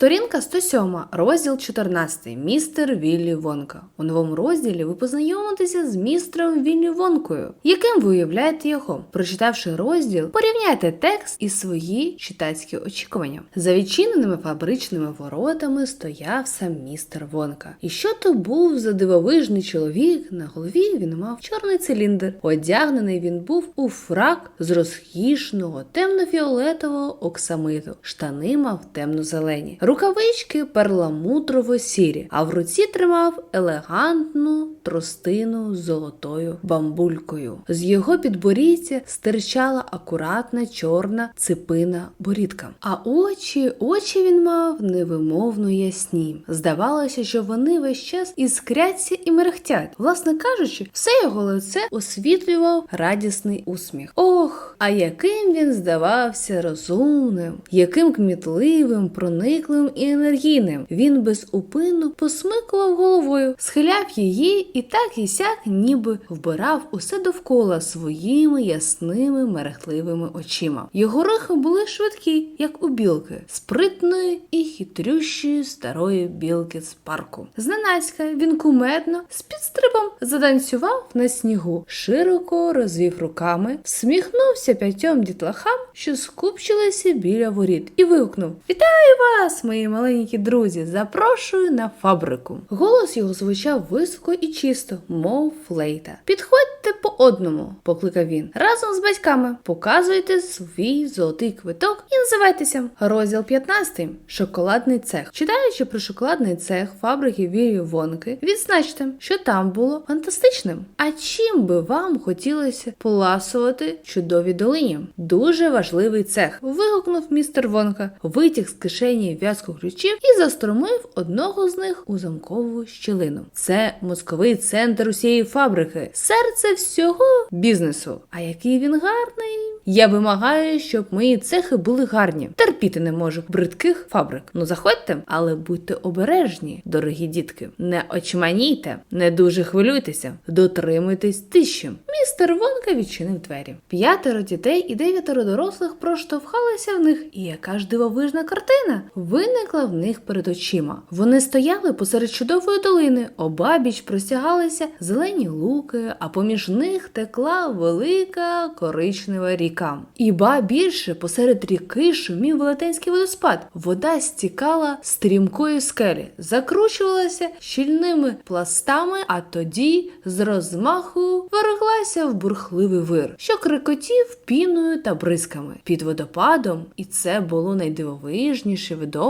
Сторінка 107, розділ 14. Містер Віллі Вонка. У новому розділі ви познайомитеся з містером Віллі Вонкою, яким ви уявляєте його. Прочитавши розділ, порівняйте текст і свої читацькі очікування. За відчиненими фабричними воротами стояв сам містер Вонка. І що то був за дивовижний чоловік? На голові він мав чорний циліндр. Одягнений він був у фрак з розкішного темно-фіолетового оксамиту. Штани мав темно-зелені, рукавички перламутрово-сірі, а в руці тримав елегантну тростину з золотою бамбулькою. З його підборіддя стирчала акуратна чорна ципина борідка. А очі, очі він мав невимовно ясні. Здавалося, що вони весь час іскряться і мерехтять. Власне кажучи, все його лице освітлював радісний усміх. Ох, а яким він здавався розумним, яким кмітливим, проникливим і енергійним. Він безупинно посмикував головою, схиляв її і так і сяк, ніби вбирав усе довкола своїми ясними мерехтливими очима. Його рухи були швидкі, як у білки, спритної і хитрющої старої білки з парку. Зненацька він кумедно з підстрибом затанцював на снігу, широко розвів руками, всміхнувся п'ятьом дітлахам, що скупчилися біля воріт, і вигукнув: Вітаю вас, мої маленькі друзі! Запрошую на фабрику. Голос його звучав високо і чисто, мов флейта. Підходьте по одному, покликав він. Разом з батьками показуйте свій золотий квиток і називайтеся. Розділ 15. Шоколадний цех. Читаючи про шоколадний цех фабрики Вірі Вонки, відзначте, що там було фантастичним. А чим би вам хотілося поласувати чудові долині? Дуже важливий цех. Вигукнув містер Вонка, витяг з кишені в'язку ключів і застромив одного з них у замкову щілину. Це мозковий центр усієї фабрики, серце всього бізнесу. А який він гарний! Я вимагаю, щоб мої цехи були гарні. Терпіти не можу бридких фабрик. Ну заходьте, але будьте обережні, дорогі дітки. Не очманійте, не дуже хвилюйтеся, дотримуйтесь тиші. Містер Вонка відчинив двері. П'ятеро дітей і дев'ятеро дорослих проштовхалися в них, і яка ж дивовижна картина виникла в них перед очима. Вони стояли посеред чудової долини, обабіч простягалися зелені луки, а поміж них текла велика коричнева ріка. І ба більше посеред ріки шумів велетенський водоспад. Вода стікала з стрімкої скелі, закручувалася щільними пластами, а тоді з розмаху верглася в бурхливий вир, що крикотів піною та бризками під водопадом, і це було найдивовижніше видовище,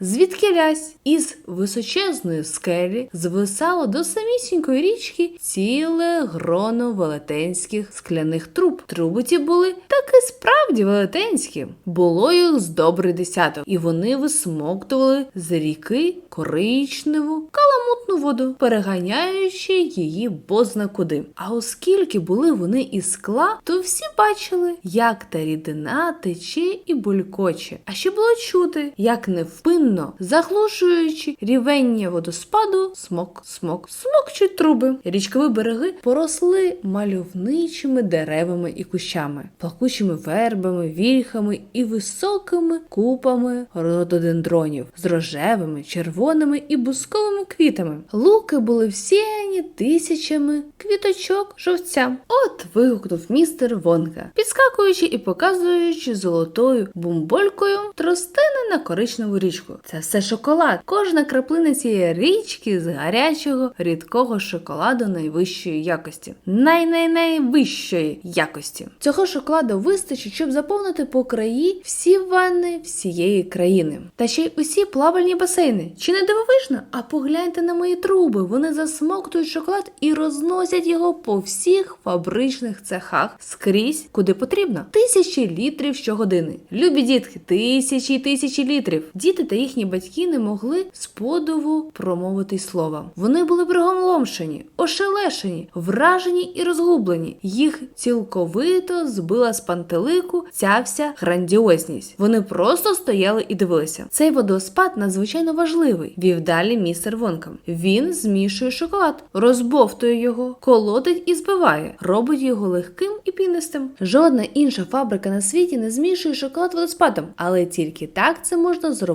звідки лясь із височезної скелі звисало до самісінької річки ціле гроно велетенських скляних труб. Труби ті були таки справді велетенські. Було їх з добрий десяток, і вони висмоктували з ріки коричневу каламутну воду, переганяючи її бозна куди. А оскільки були вони із скла, то всі бачили, як та рідина тече і булькоче. А ще було чути, як невпинно, заглушуючи рівення водоспаду, смок, смок, смокчуть труби. Річкові береги поросли мальовничими деревами і кущами, плакучими вербами, вільхами і високими купами рододендронів з рожевими, червоними і бусковими квітами. Луки були всіяні тисячами квіточок жовця. От вигукнув містер Вонка, підскакуючи і показуючи золотою бумболькою тростини на коричневу річку. Це все шоколад. Кожна краплина цієї річки з гарячого рідкого шоколаду найвищої якості. Най-най-найвищої якості. Цього шоколаду вистачить, щоб заповнити по краї всі ванни всієї країни. Та ще й усі плавальні басейни. Чи не дивовижно? А погляньте на мої труби. Вони засмоктують шоколад і розносять його по всіх фабричних цехах скрізь, куди потрібно. Тисячі літрів щогодини. Любі дітки, тисячі й тисячі літрів. Діти та їхні батьки не могли з промовити слова. Вони були приголомшені, ошелешені, вражені і розгублені. Їх цілковито збила з пантелику ця вся грандіозність. Вони просто стояли і дивилися. Цей водоспад надзвичайно важливий, вів далі містер Вонка. Він змішує шоколад, розбовтує його, колотить і збиває, робить його легким і пінистим. Жодна інша фабрика на світі не змішує шоколад водоспадом, але тільки так це можна зробити,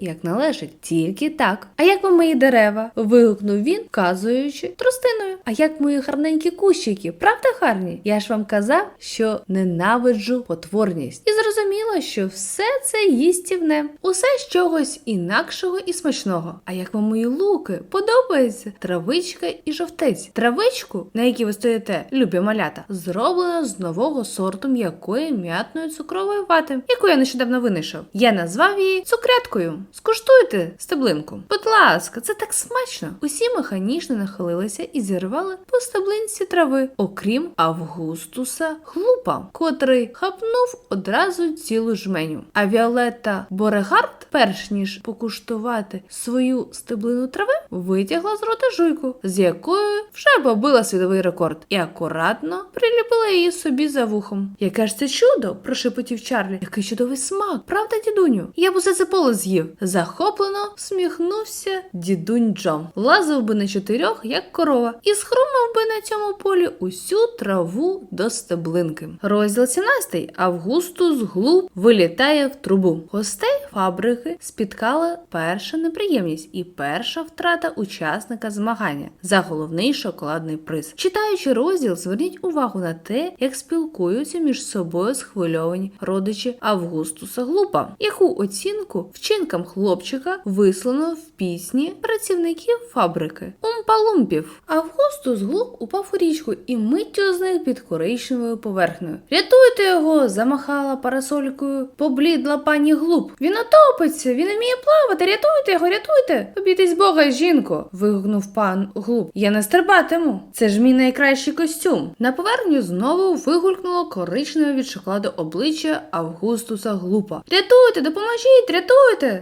як належить. Тільки так. А як вам мої дерева? вигукнув він, вказуючи тростиною. А як мої гарненькі кущики, правда гарні? Я ж вам казав, що ненавиджу потворність. І зрозуміло, що все це їстівне, усе з чогось інакшого і смачного. А як вам мої луки? Подобається травичка і жовтець. Травичку, на якій ви стоїте, любі малята, зроблено з нового сорту м'якої м'ятної цукрової вати, яку я нещодавно винайшов. Я назвав її цукряткою. Скуштуйте стеблинку. Будь ласка, це так смачно. Усі механічно нахилилися і зірвали по стеблинці трави, окрім Августуса Глупа, котрий хапнув одразу цілу жменю. А Віолетта Борегард, перш ніж покуштувати свою стеблину трави, витягла з рота жуйку, з якою вже побила світовий рекорд, і акуратно приліпила її собі за вухом. Яке ж це чудо? прошепотів Чарлі. Який чудовий смак, правда, дідуню? Я б усе це поле з'їв. Захоплено всміхнувся дідунь Джо. Лазив би на чотирьох, як корова, і схрумав би на цьому полі усю траву до стеблинки. Розділ 17. Августус Глуб вилітає в трубу. Гостей фабрики спіткала перша неприємність і перша втрата учасника змагання за головний шоколадний приз. Читаючи розділ, зверніть увагу на те, як спілкуються між собою схвильовані родичі Августуса Глупа, яку оцінку вчинкам хлопчика вислано в пісні працівників фабрики Умпалумпів. Августус Глуп упав у річку і миттю зник під коричневою поверхнею. Рятуйте його! замахала парасолькою поблідла пані Глуп. Він отопиться, він вміє плавати. Рятуйте його, рятуйте! Побійтесь Бога, жінко. вигукнув пан Глуп. Я не стрибатиму. Це ж мій найкращий костюм. На поверхню знову вигулькнуло коричневе від шоколаду обличчя Августуса Глупа. Рятуйте, допоможіть, рятуйте!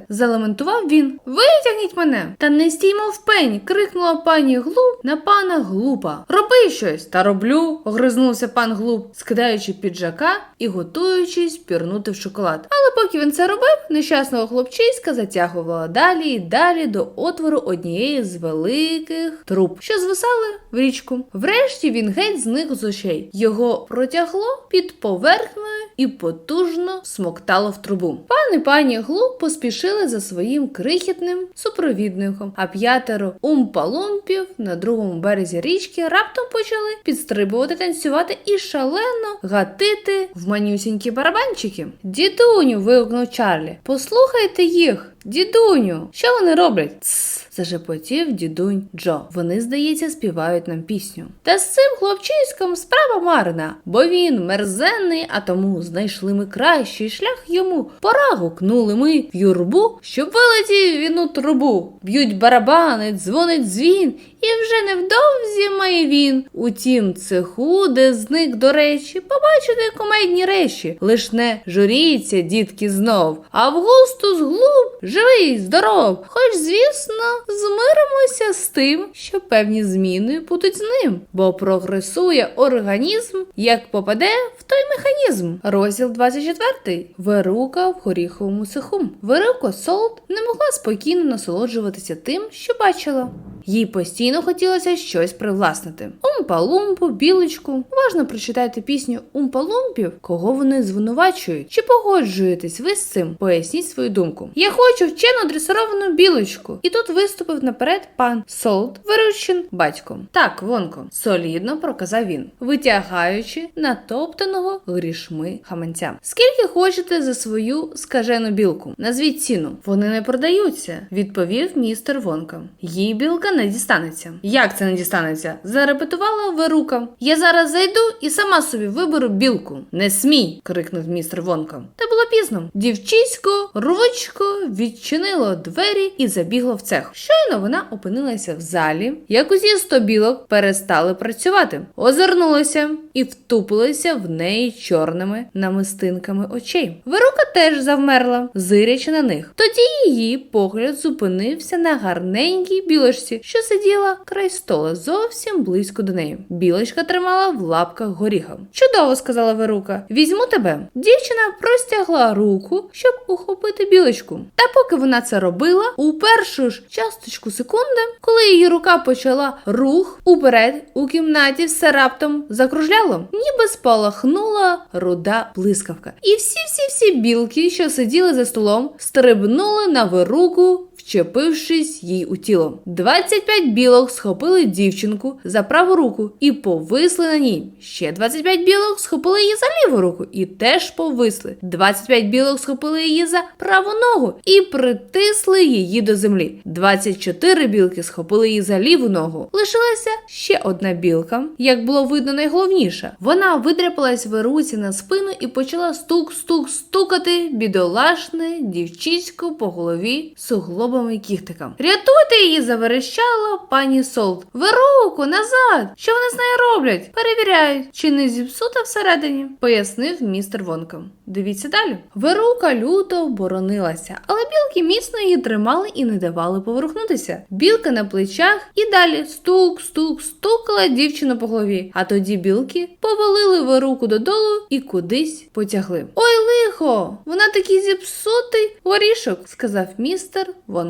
Залементував він. Витягніть мене! Та не стіймо в пень! крикнула пані Глуп на пана Глупа. Роби щось! Та роблю, огризнувся пан Глуп, скидаючи піджака і готуючись пірнути в шоколад. Але поки він це робив, нещасного хлопчиська затягувала далі і далі до отвору однієї з великих труб, що звисали в річку. Врешті він геть зник з очей. Його протягло під поверхнею і потужно смоктало в трубу. Пан і пані Глуп поспішили за своїм крихітним супровідником, а п'ятеро умпалумпів на другому березі річки раптом почали підстрибувати, танцювати і шалено гатити в манюсінькі барабанчики. Дідуню. вигукнув Чарлі. Послухайте їх. Дідуню, що вони роблять? Тсс, зашепотів дідунь Джо. Вони, здається, співають нам пісню. Та з цим хлопчиськом справа марна, бо він мерзенний, а тому знайшли ми кращий шлях йому. Пора гукнули ми в юрбу, щоб вилетів він у трубу. Б'ють барабани, дзвонить дзвін, і вже невдовзі має він. У тім цеху, де зник до речі, побачити комедні речі. Лиш не журіться, дітки, знов. Августус глуп, живий, здоров. Хоч, звісно, змиримося з тим, що певні зміни будуть з ним, бо прогресує організм, як попаде в той механізм. Розділ 24. Верука в горіховому цеху. Верука Солт не могла спокійно насолоджуватися тим, що бачила. Їй постійно хотілося щось привласнити. Умпа-лумпу, білочку. Уважно прочитайте пісню Умпа-лумпів, кого вони звинувачують. Чи погоджуєтесь ви з цим? Поясніть свою думку. Я хочу вчену дресировану білочку. І тут виступив наперед пан Солт, виручен батьком. Так, вонко, солідно проказав він, витягаючи натоптаного грішми хаманця. Скільки хочете за свою скажену білку? Назвіть ціну. Вони не продаються, відповів містер Вонка. Їй білка не дістанеться. Як це не дістанеться? зарепетувала Верука. Я зараз зайду і сама собі виберу білку. Не смій. крикнув містер Вонка. Та було пізно. Дівчисько рвучко відчинило двері і забігло в цех. Щойно вона опинилася в залі, як усі сто білок перестали працювати, озирнулися і втупилися в неї чорними намистинками очей. Верука теж завмерла, зирячи на них. Тоді її погляд зупинився на гарненькій білочці, що сиділа край стола зовсім близько до неї. Білочка тримала в лапках горіха. Чудово, сказала Верука. Візьму тебе. Дівчина простягла руку, щоб ухопити білочку. Та поки вона це робила, у першу ж часточку секунди, коли її рука почала рух уперед, у кімнаті все раптом закружляло, ніби спалахнула руда блискавка. І всі-всі-всі білки, що сиділи за столом, стрибнули на вируку. Вчепившись їй у тіло, 25 білок схопили дівчинку за праву руку і повисли на ній. Ще 25 білок схопили її за ліву руку і теж повисли. 25 білок схопили її за праву ногу і притисли її до землі. 24 білки схопили її за ліву ногу. Лишилася ще одна білка, як було видно найголовніше. Вона видряпалась в руці на спину і почала стук-стук стукати бідолашне дівчисько по голові суглобами кіхтикам. Рятуйте її, заверещала пані Солт. Веруку, назад! Що вони з нею роблять? Перевіряють, чи не зіпсута всередині, пояснив містер Вонка. Дивіться далі. Верука люто боронилася, але білки міцно її тримали і не давали поворухнутися. Білка на плечах і далі стук, стук, стукала дівчину по голові. А тоді білки повалили Веруку додолу і кудись потягли. Ой, лихо! Вона такий зіпсутий горішок, сказав містер Вонка.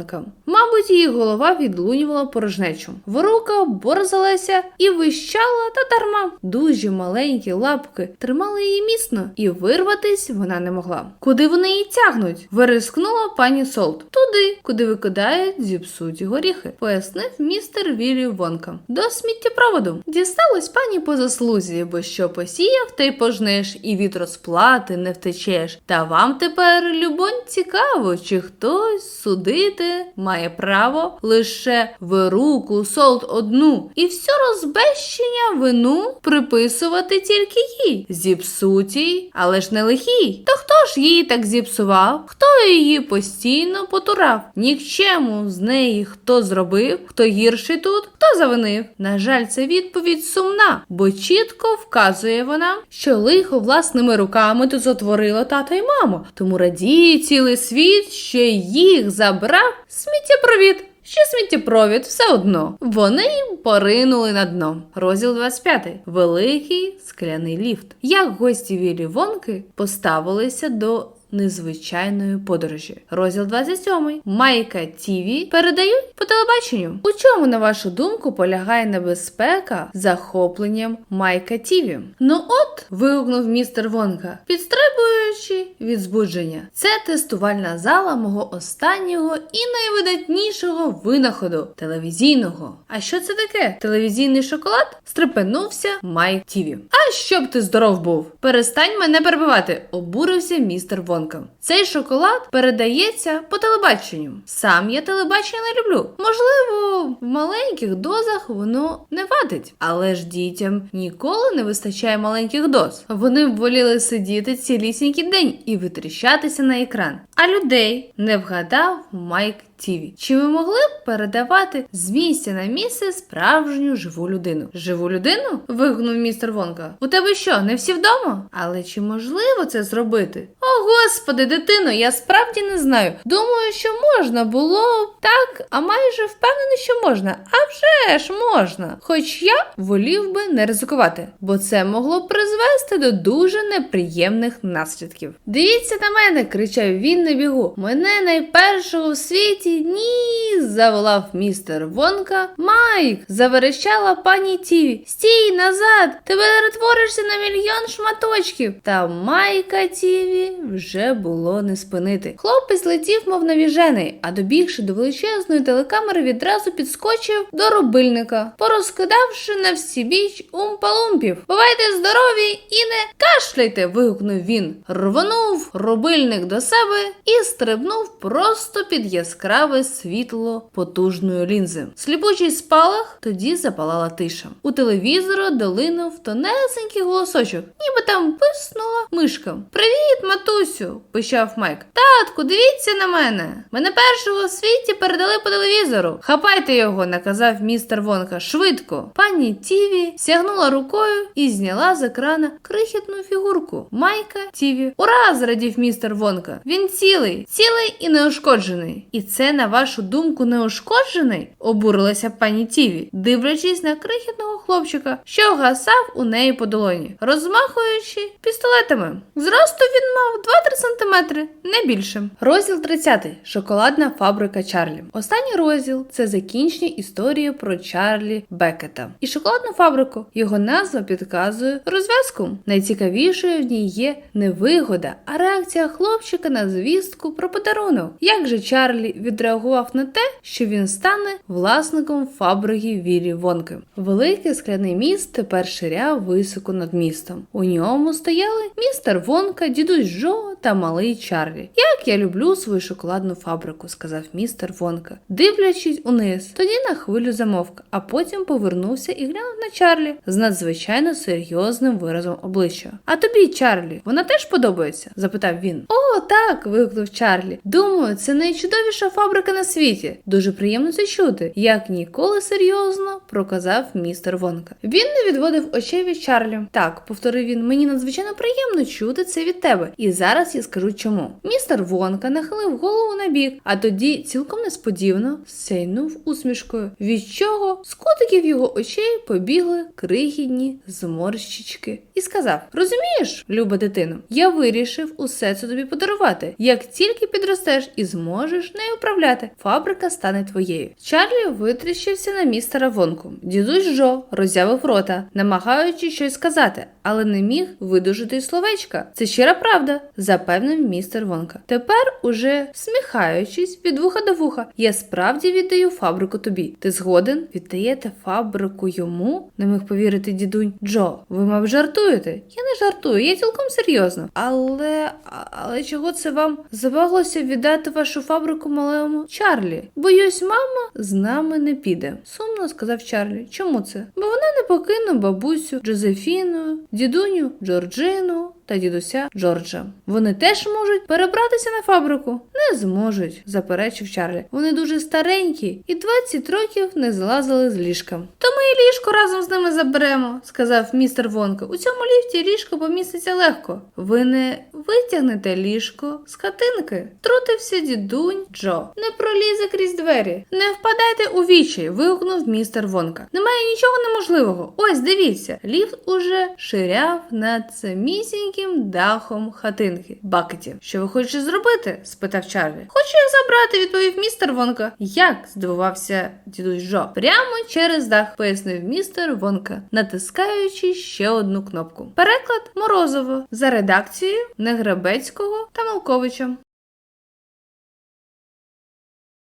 Мабуть, її голова відлунювала порожнечу. Ворука борзалася і вищала та дарма. Дуже маленькі лапки тримали її міцно, і вирватись вона не могла. Куди вони її тягнуть? Вирискнула пані Солт. Туди, куди викидають зіпсуті горіхи, пояснив містер Віллі Вонка. До сміттєпроводу. Дісталось пані по заслузі, бо що посіяв, те й пожнеш, і від розплати не втечеш. Та вам тепер, любонь, цікаво, чи хтось судити має право лише в руку солд одну, і всю розбещення вину приписувати тільки їй. Зіпсутій, але ж не лихій. То хто ж її так зіпсував? Хто її постійно потурав? Нікчему з неї хто зробив, хто гірший тут, хто завинив. На жаль, це відповідь сумна, бо чітко вказує вона, що лихо власними руками тут затворила тата й мама. Тому радіє цілий світ, що їх забрав сміттєпровід. Ще сміттєпровід все одно. Вони поринули на дно. Розділ 25. Великий скляний ліфт. Як гості Вілі Вонки поставилися до незвичайної подорожі. Розділ 27. Майка Тіві передають по телебаченню. У чому, на вашу думку, полягає небезпека захопленням Майка Тіві? Ну от, вигукнув містер Вонка, підстрибуючи від збудження. Це тестувальна зала мого останнього і найвидатнішого винаходу телевізійного. А що це таке? Телевізійний шоколад? Стрепенувся Майк Тіві. А щоб ти здоров був? Перестань мене перебивати, обурився містер Вонка. Цей шоколад передається по телебаченню. Сам я телебачення не люблю. Можливо, в маленьких дозах воно не вадить, але ж дітям ніколи не вистачає маленьких доз. Вони б воліли сидіти цілісінький день і витріщатися на екран. А людей не вгадав Майк Тіві. Чи ви могли б передавати з місця на місце справжню живу людину? Живу людину? вигукнув містер Вонка. У тебе що, не всі вдома? Але чи можливо це зробити? Господи, дитино, я справді не знаю. Думаю, що можна було так, а майже впевнений, що можна. А вже ж можна. Хоч я волів би не ризикувати, бо це могло призвести до дуже неприємних наслідків. Дивіться на мене, кричав він на бігу. Мене найпершого в світі ні. заволав містер Вонка. Майк, заверещала пані Тіві. Стій назад! Ти перетворишся на мільйон шматочків. Та Майка Тіві вже було не спинити. Хлопець летів, мов навіжений, а добігши до величезної телекамери, відразу підскочив до рубильника, порозкидавши на всі біч умпалумпів. Бувайте здорові і не кашляйте. вигукнув він. Рвонув рубильник до себе і стрибнув просто під яскраве світло потужної лінзи. Сліпучий спалах тоді запалала тиша. У телевізору долинув тонесенький голосочок, ніби там писнула мишка. Привіт, мату! Дідусю, пищав Майк. Татку, дивіться на мене. Мене першого у світі передали по телевізору. Хапайте його, наказав містер Вонка. Швидко. Пані Тіві сягнула рукою і зняла з екрана крихітну фігурку Майка Тіві. Ура! зрадів містер Вонка. Він цілий, цілий і неушкоджений. І це, на вашу думку, неушкоджений? обурилася пані Тіві, дивлячись на крихітного хлопчика, що гасав у неї по долоні, розмахуючи пістолетами. Зросту він мав 2-3 сантиметри, не більше. Розділ 30. Шоколадна фабрика Чарлі. Останній розділ це закінчення історії про Чарлі Бекета і шоколадну фабрику. Його назва підказує розв'язку. Найцікавішою в ній є не вигода, а реакція хлопчика на звістку про подарунок. Як же Чарлі відреагував на те, що він стане власником фабрики Віллі Вонки? Великий скляний міст тепер ширяв високо над містом. У ньому стояли містер Вонка, дідусь Джо та малий Чарлі. Як я люблю свою шоколадну фабрику, сказав містер Вонка, дивлячись униз. Тоді на хвилю замовк, а потім повернувся і глянув на Чарлі з надзвичайно серйозним виразом обличчя. А тобі, Чарлі, вона теж подобається? запитав він. О, так. вигукнув Чарлі. Думаю, це найчудовіша фабрика на світі. Дуже приємно це чути. Як ніколи серйозно проказав містер Вонка. Він не відводив очей від Чарлі. Так, повторив він, мені надзвичайно приємно чути це від тебе. І зараз я скажу чому. Містер Вонка нахилив голову на бік, а тоді цілком несподівано сяйнув усмішкою, від чого з кутиків його очей побігли крихітні зморщички, і сказав: Розумієш, люба дитино, я вирішив усе це тобі подарувати. Як тільки підростеш і зможеш нею управляти, фабрика стане твоєю. Чарлі витріщився на містера Вонку. Дідусь Жо роззявив рота, намагаючись щось сказати, але не міг видужити словечка. Це щира правда, запевнив містер Вонка. Тепер, уже сміхаючись від вуха до вуха, я справді віддаю фабрику тобі. Ти згоден? Віддаєте фабрику йому? Не міг повірити дідунь. Джо, ви, мабуть, жартуєте? Я не жартую, я цілком серйозно. Але але чого це вам забаглося віддати вашу фабрику малому Чарлі? Боюсь, мама з нами не піде. Сумно сказав Чарлі. Чому це? Бо вона не покине бабусю Джозефіну, дідуню Джорджину. Та дідуся Джорджа. Вони теж можуть перебратися на фабрику. Не зможуть, заперечив Чарлі. Вони дуже старенькі і 20 років не злазили з ліжка. То ми і ліжко разом з ними заберемо, сказав містер Вонка. У цьому ліфті ліжко поміститься легко. Ви не витягнете ліжко з хатинки. Трутився дідунь Джо. Не пролізе крізь двері. Не впадайте у вічі, вигукнув містер Вонка. Немає нічого неможливого. Ось дивіться, ліфт уже ширяв над самісіньким дахом хатинки. Бакеті. Що ви хочете зробити? спитав Чарлі. Хочу їх забрати, відповів містер Вонка. Як? здивувався дідусь Джо. Прямо через дах, пояснив містер Вонка, натискаючи ще одну кнопку. Переклад Морозово за редакцією Негребецького та Малковича.